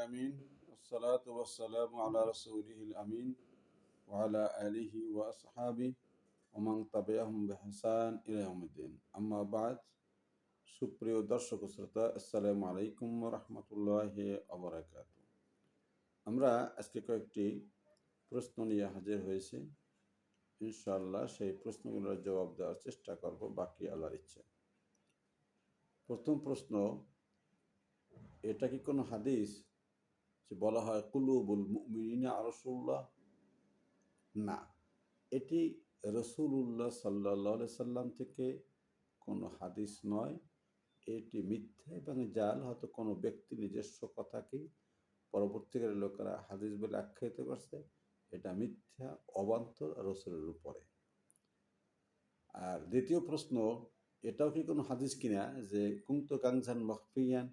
العالمين والصلاة والسلام على رسوله الأمين وعلى آله وأصحابه ومن تبعهم بإحسان إلى يوم الدين أما بعد সুপ্রিয় দর্শক শ্রোতা আসসালামু আলাইকুম রহমতুল্লাহ আবরাকাত আমরা আজকে কয়েকটি প্রশ্ন নিয়ে হাজির হয়েছি ইনশাআল্লাহ সেই প্রশ্নগুলোর জবাব দেওয়ার চেষ্টা করব বাকি আল্লাহর ইচ্ছে প্রথম প্রশ্ন এটা কি কোনো হাদিস যে বলা হয় কুলুবুল মুমিনিনা রসুল্লাহ না, এটি রসুল্লাহ সাল্লাহ সাল্লাম থেকে কোনো হাদিস নয়। এটি মিথ্যা এবং জাল, হয়তো কোনো ব্যক্তি নিজস্ব কথাকেই পরবর্তীকালে লোকেরা হাদিস বলে আখ্যায়িত করছে, এটা মিথ্যা, অবান্তর রসুলের উপরে। আর দ্বিতীয় প্রশ্ন, এটাও কি কোনো হাদিস কিনা যে, কুন্ত কাংসান মখফিয়ান?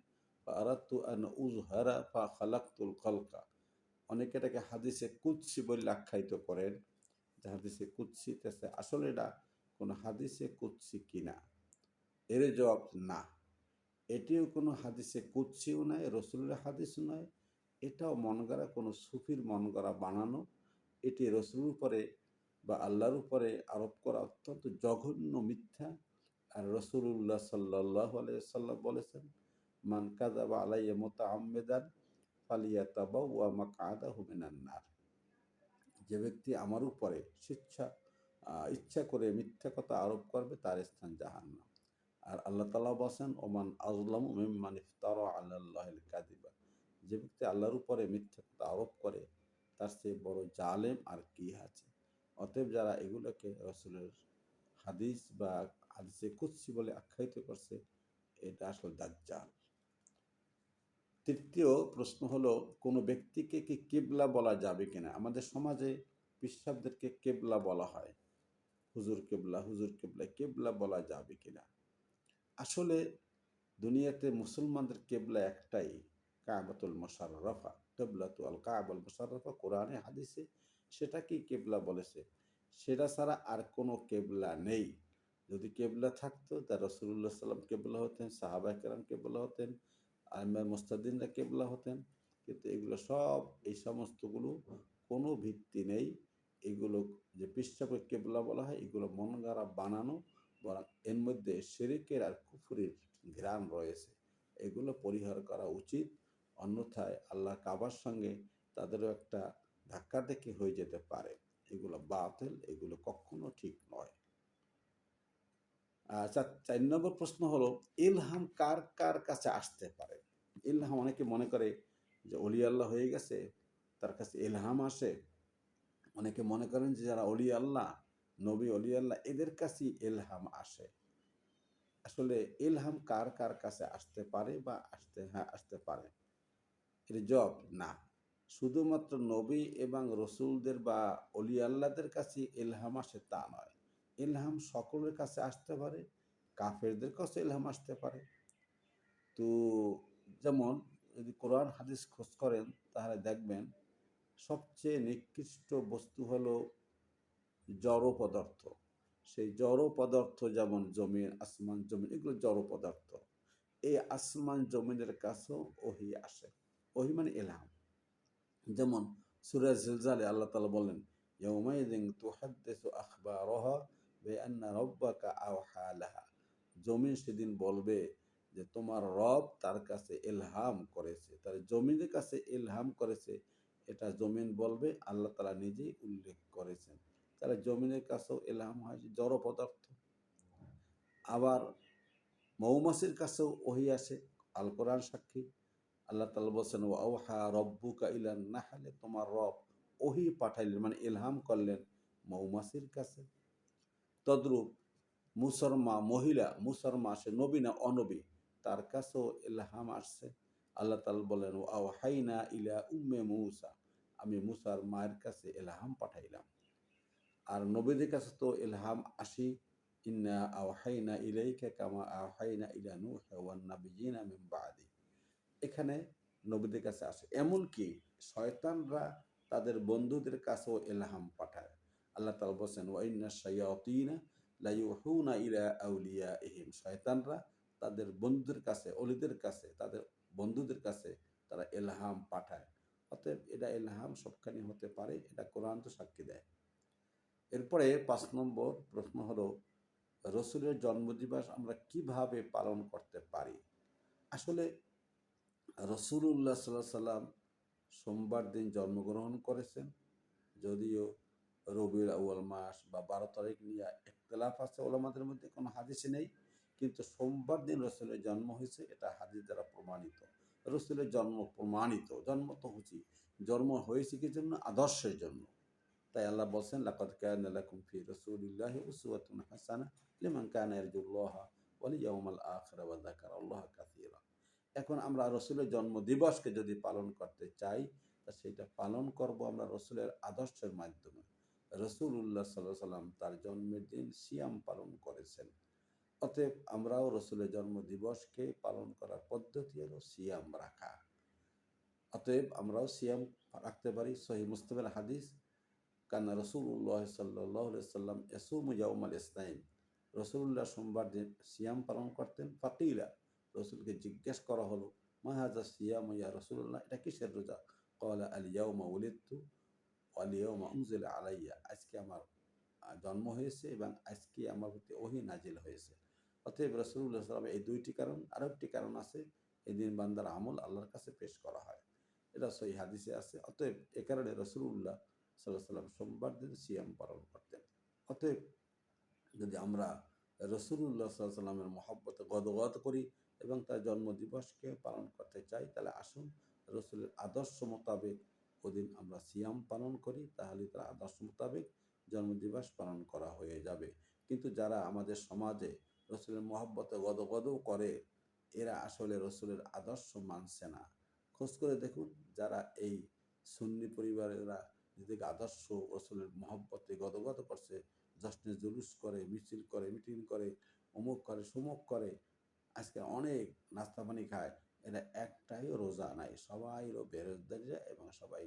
আরাত্তু আন উজহারা ফা খালাক্তুল খলকা অনেকে এটাকে হাদিসে কুৎসি বলে আখ্যায়িত করেন। যে হাদিসে কুৎসি তেছে আসলে এটা কোনো হাদিসে কুৎসি কিনা? এর জবাব না। এটিও কোনো হাদিসে কুৎসিও নয়, রসুলের হাদিস নয়। এটাও মন গড়া কোনো সুফির মন গড়া বানানো। এটি রসুলের উপরে বা আল্লাহর উপরে আরোপ করা অত্যন্ত জঘন্য মিথ্যা। আর রসুল্লাহ সাল্লাহ সাল্লাম বলেছেন মান কাদাবা আলাইয়া মোতা আহমেদান ফালিয়া তাবা ওয়া মাকাদা হুমিনান্নার যে ব্যক্তি আমার উপরে স্বেচ্ছা ইচ্ছা করে মিথ্যা কথা আরোপ করবে, তার স্থান জাহান্নাম। আর আল্লাহ তালা বসেন ওমান আজলাম মিম্মান ইফতার আল্লাহ কাদিবা যে ব্যক্তি আল্লাহর উপরে মিথ্যা কথা আরোপ করে, তার চেয়ে বড় জালেম আর কি আছে? অতএব যারা এগুলোকে রসুলের হাদিস বা হাদিসে কুৎসি বলে আখ্যায়িত করছে, এটা আসলে দাজ্জাল। তৃতীয় প্রশ্ন হলো, কোনো ব্যক্তিকে কি কেবলা বলা যাবে কিনা? আমাদের সমাজে পিসাবদেরকে কেবলা বলা হয়। হুজুর কেবলা হুজুর কেবলা কেবলা বলা যাবে কিনা? আসলে দুনিয়াতে মুসলমানদের কেবলা একটাই, কাবাতুল মোশাররফা। কেবলাতু আল কাবুল মোশাররফা কোরআনে, হাদিসে সেটাকেই কেবলা বলেছে। সেটা ছাড়া আর কোনো কেবলা নেই। যদি কেবলা থাকতো, তা রসুল্লাহ সাল্লাম কেবলা হতেন সাহাবা কেরাম কেবলা হতেন আলমার মোস্তাদিনরা কেবলা হতেন, কিন্তু এগুলো সব, এই সমস্তগুলো কোনো ভিত্তি নেই। এগুলো যে পৃষ্ঠাকে কেবলা বলা হয়, এগুলো মন বানানো, বরং এর মধ্যে শেরিকের আর কুফুরির ঘ্রাণ রয়েছে। এগুলো পরিহার করা উচিত, অন্যথায় আল্লাহ কাবার সঙ্গে তাদেরও একটা ধাক্কা দেখে হয়ে যেতে পারে। এগুলো বাতিল, এগুলো কখনো ঠিক নয়। চার নম্বর প্রশ্ন হলো, ইলহাম কার কার কাছে আসতে পারে? ইলহাম অনেকে মনে করে যে অলি আল্লাহ হয়ে গেছে, তার কাছে ইলহাম আসে। অনেকে মনে করেন যে যারা অলি আল্লাহ, নবী অলি আল্লাহ, এদের কাছেই ইলহাম আসে। আসলে ইলহাম কার কার কাছে আসতে পারে বা আসতে হ্যাঁ আসতে পারে? এর জব না। শুধুমাত্র নবী এবং রসুলদের বা অলি আল্লাহদের কাছে ইলহাম আসে তা নয়। ইলহাম সকলের কাছে আসতে পারে, কাফেরদের কাছে ইলহাম আসতে পারে। তো যেমন যদি কোরআন হাদিস খোঁজ করেন, তাহলে দেখবেন সবচেয়ে নিকৃষ্ট বস্তু হলো জড় পদার্থ। সেই জড় পদার্থ যেমন জমিন, আসমান, জমিন, এগুলো জড় পদার্থ। এই আসমান, জমিনের কাছেও ওহি আসে। ওহি মানে এলহাম যেমন সুরাজ জিলজালে আল্লাহ তালা বলেন ইয়ৌমাইদিন তুহাদ্দেসু আখবারহা বেআন্না রব্বাকা আওহা লাহা। জমিন সেদিন বলবে যে, তোমার রব তার কাছে এলহাম করেছে। তার জমিনের কাছে এলহাম করেছে। এটা জমিন বলবে, আল্লাহ তালা নিজেই উল্লেখ করেছেন। তাহলে জমিনের কাছেও এলহাম হয় জড় পদার্থ। আবার মৌমাছির কাছেও ওহি আসে, আল কোরআন সাক্ষী। আল্লাহ তালা বলছেন ও আওহা রব্বুকা ইলান না হলে তোমার রব ওহি পাঠাইলেন মানে এলহাম করলেন মৌমাছির কাছে। তদ্রূপ মুসরমা মহিলা মুসরমা সে নবী না অনবী। তার কাছেও এলহাম আসছে। আল্লাহ তাল বলেন ও আও হাইনা ইলা উম্মে মুসা। আমি মুসার মায়ের কাছে এলহাম পাঠাইলাম। আর নবীদের কাছে তো এলহাম আসি। ইন্না আও হাইনা ইলাইকা কামা আও হাইনা ইলা নূহ ওয়ান নাবিয়িনা মিন বাদি। এখানে নবীদের কাছে আসে। এমনকি শয়তানরা তাদের বন্ধুদের কাছেও এলহাম পাঠায়। আল্লাহ তাল বলছেন ওয়াইন্না শায়াতিনা লাইউহুনা ইলা আউলিয়া ইহিম শয়তানরা তাদের বন্ধুদের কাছে, অলিদের কাছে, তাদের বন্ধুদের কাছে তারা এলহাম পাঠায়। অতএব এটা এলহাম সবখানি হতে পারে, এটা কোরআন তো সাক্ষী দেয়। এরপরে পাঁচ নম্বর প্রশ্ন হলো, রসুলের জন্মদিবস আমরা কীভাবে পালন করতে পারি? আসলে রসুল্লাহ সাল্লাহ সাল্লাম সোমবার দিন জন্মগ্রহণ করেছেন, যদিও রবিউল আউয়াল মাস বা বারো তারিখ নিয়ে একতলাফ আছে ওলামাদের মধ্যে, কোনো হাদিসে নেই। কিন্তু সোমবার দিন রসুলের জন্ম হয়েছে, এটা হাদিস দ্বারা প্রমাণিত। রসুলের জন্ম প্রমাণিত, জন্ম তো হচ্ছে। জন্ম হয়েছে কি জন্য? আদর্শের জন্য। তাই আল্লাহ বলছেন, লাকাদ কানা লাকুম ফি রাসূলিল্লাহি উসওয়াতুন হাসানা লিমান কানা ইয়ারজুল্লাহ ওয়াল ইয়াউমাল আখির ওয়া যাকারাল্লাহ কাসীরা। এখন আমরা রসুলের জন্ম দিবসকে যদি পালন করতে চাই, তা সেটা পালন করব আমরা রসুলের আদর্শের মাধ্যমে। রসুল্লাহ সাল্লাহ সাল্লাম তার জন্মের দিন সিয়াম পালন করেছেন। অতএব আমরাও রসুলের জন্ম দিবসকে পালন করার পদ্ধতি হলো সিয়াম রাখা। অতএব আমরাও সিয়াম রাখতে পারি। সহি মুস্তফের হাদিস, কান্না রসুল্লাহ সাল্লাহ সাল্লাম এসুম ইয়াউমাল ইসলাইম রসুল্লাহ সোমবার দিন সিয়াম পালন করতেন। ফাকিলা, রসুলকে জিজ্ঞেস করা হলো মাহাজা সিয়াম ইয়া রসুল্লাহ এটা কিসের রোজা? কলা আলিয়াউমা উলিদতু আলিয়াউমা উনজিল আলাইয়া, আজকে আমার জন্ম হয়েছে এবং আজকে আমার প্রতি ওহি নাজিল হয়েছে। অতএব রসুল্লাহ সাল্লাম এই দুইটি কারণ, আরও একটি কারণ আছে, এই দিন বান্দার আমল আল্লাহর কাছে পেশ করা হয়। এটা সই হাদিসে আছে। অতএব এ কারণে রসুল্লাহ সাল্লাহ সাল্লাম সোমবার দিন সিয়াম পালন করতেন। অতএব যদি আমরা রসুল্লাহ সাল্লাহ সাল্লামের মহব্বতে গদগদ করি এবং তার জন্মদিবসকে পালন করতে চাই, তাহলে আসুন রসুলের আদর্শ মোতাবেক ওদিন আমরা সিয়াম পালন করি, তাহলে তার আদর্শ মোতাবেক জন্মদিবস পালন করা হয়ে যাবে। কিন্তু যারা আমাদের সমাজে রসুলের মহব্বতে গদগদও করে, এরা আসলে রসুলের আদর্শ মানছে না। খোঁজ করে দেখুন, যারা এই সুন্নি পরিবারেরা নিজেকে আদর্শ রসুলের মহব্বতে গদগদ করছে জশ্নে জুলুস করে, মিছিল করে, মিটিং করে, অমুক করে সুমুক করে, আজকে অনেক নাস্তা পানি খায় এরা একটাই রোজা নাই। সবাই হলো বেরোজগারিরা এবং সবাই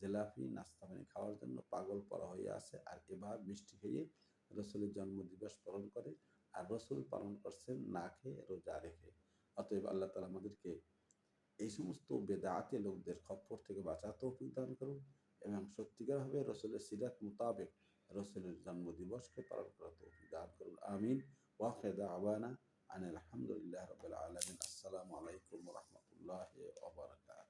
জেলাপি নাস্তা পানি খাওয়ার জন্য পাগল পরা হয়ে আছে। আর এবার মিষ্টি খেয়ে রসুলের জন্মদিবস পালন করে আর রসুল পালন করছেন না খেয়ে রোজা রেখে। অতএব আল্লাহ তালা আমাদেরকে এই সমস্ত বেদাতে লোকদের খপ্পর থেকে বাঁচা তৌফিক দান করুন এবং সত্যিকারভাবে রসুলের সিরাত মোতাবেক রসুলের জন্মদিবসকে পালন করা তৌফিক দান করুন। আমিন। ওয়াকেদা আবানা আন আলহামদুলিল্লাহ রবিল আলমিন আসসালামু আলাইকুম রহমতুল্লাহ ওবরাকাত